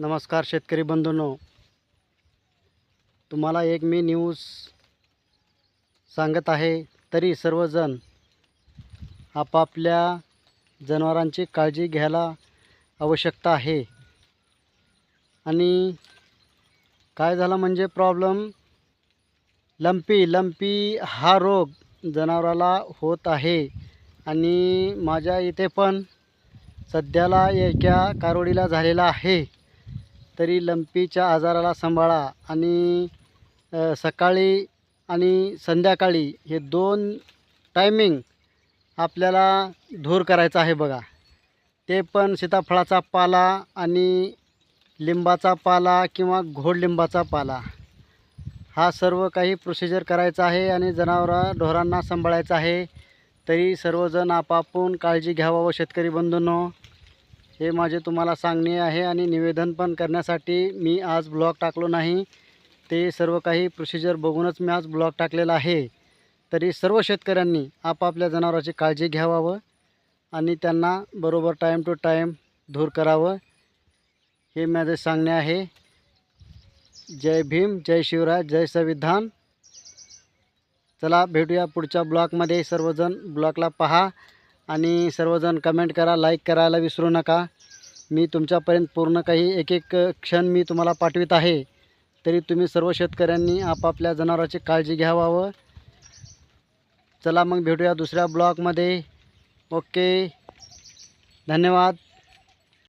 नमस्कार शेतकरी बंधूंनो. तुम्हाला एक मी न्यूज सांगत आहे तरी सर्वजण आपापल्या जनावरांची काळजी घ्यायला आवश्यकता आहे. आणि काय झालं म्हणजे प्रॉब्लेम लंपी लंपी हा रोग जनावराला होत आहे. आणि माझ्या इथे पण सध्याला एका कारोडीला झालेला आहे. तरी लंपीच्या आजाराला सांभाळा आणि सकाळी आणि संध्याकाळी हे दोन टायमिंग आपल्याला धूर करायचा आहे बघा. ते पण सीताफळाचा पाला आणि लिंबाचा पाला किंवा घोडलिंबाचा पाला. हा सर्व काही प्रोसिजर करायचा आहे आणि जनावरा ढोरांना सांभाळायचं आहे. तरी सर्वजण आपापून काळजी घ्यावं व शेतकरी बंधूंनो. हे माझे तुम्हाला सांगणे आहे आणि निवेदन पण करण्यासाठी मी आज ब्लॉग टाकलो नाही. ते सर्व काही प्रोसिजर बघूनच मी आज ब्लॉग टाकलेला आहे. तरी सर्व शेतकऱ्यांनी आपापल्या जनावराची काळजी घ्यावावं आणि त्यांना बरोबर टाईम टू टाईम धूर करावं. हे माझे सांगणे आहे. जय भीम जय शिवराय जय संविधान. चला भेटूया पुढच्या ब्लॉगमध्ये. सर्वजण ब्लॉगला पहा. आणि सर्वजण कमेंट करा लाईक करायला विसरू नका. मी तुमच्यापर्यंत पूर्ण काही एक एक क्षण मी तुम्हाला पाठवित आहे. तरी तुम्ही सर्व शेतकऱ्यांनी आपापल्या जनावरांची काळजी घ्यावावं. चला मग भेटूया दुसऱ्या ब्लॉगमध्ये. ओके. धन्यवाद.